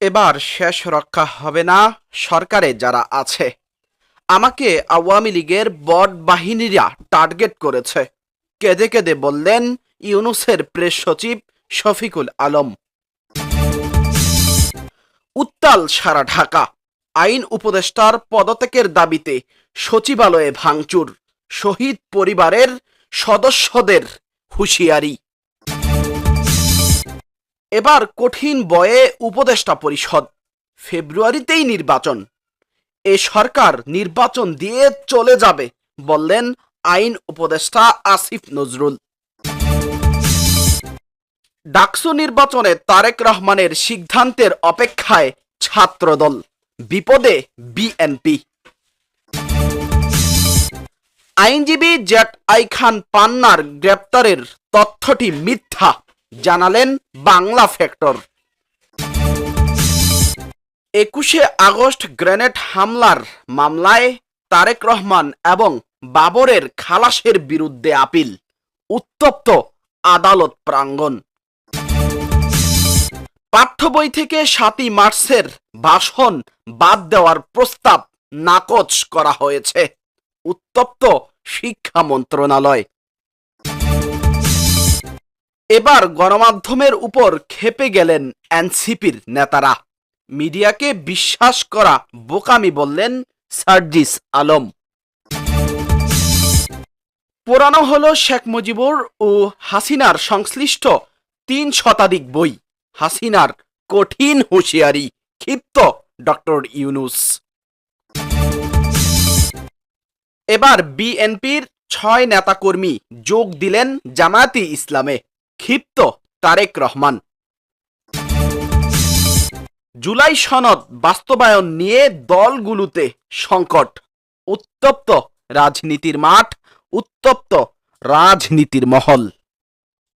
এবার শেষ রক্ষা হবে না সরকারে যারা আছে। আমাকে আওয়ামী লীগের বট বাহিনীরা টার্গেট করেছে। কেঁদে কেঁদে বললেন ইউনুসের প্রেস সচিব শফিকুল আলম। উত্তাল সারা ঢাকা, আইন উপদেষ্টার পদত্যাগের দাবিতে সচিবালয়ে ভাঙচুর, শহীদ পরিবারের সদস্যদের হুঁশিয়ারি। এবার কঠিন বয়ে উপদেষ্টা পরিষদ। ফেব্রুয়ারিতেই নির্বাচন। এ সরকার নির্বাচন দিয়ে চলে যাবে, বললেন আইন উপদেষ্টা আসিফ নজরুল। ডাকসু নির্বাচনে তারেক রহমানের সিদ্ধান্তের অপেক্ষায় ছাত্রদল, বিপদে বিএনপি। আইনজীবী জ্যাট আই খান পান্নার গ্রেপ্তারের তথ্যটি মিথ্যা। জানালেন বাংলা ফ্যাক্টর। একুশে আগস্ট গ্রেনেড হামলার মামলায় তারেক রহমান এবং বাবরের খালাসের বিরুদ্ধে আপিল, উত্তপ্ত আদালত প্রাঙ্গণ। পাঠ্য বই থেকে সাতই মার্চের ভাষণ বাদ দেওয়ার প্রস্তাব নাকচ করা হয়েছে, উত্তপ্ত শিক্ষা মন্ত্রণালয়। এবার গণমাধ্যমের উপর খেপে গেলেন এনসিপির নেতারা। মিডিয়াকে বিশ্বাস করা বোকামি বললেন সার্জিস আলম। পুরানো হলো শেখ মুজিবুর ও হাসিনার সংশ্লিষ্ট তিন শতাধিক বই। হাসিনার কঠিন হুঁশিয়ারি, ক্ষিপ্ত ডক্টর ইউনুস। এবার বিএনপির ছয় নেতাকর্মী যোগ দিলেন জামায়াতি ইসলামে। ক্ষিপ্ত তারেক রহমান। জুলাই সনদ বাস্তবায়ন নিয়ে দলগুলোতে সংকট। উত্তপ্ত রাজনীতির মাঠ, উত্তপ্ত রাজনীতির মহল।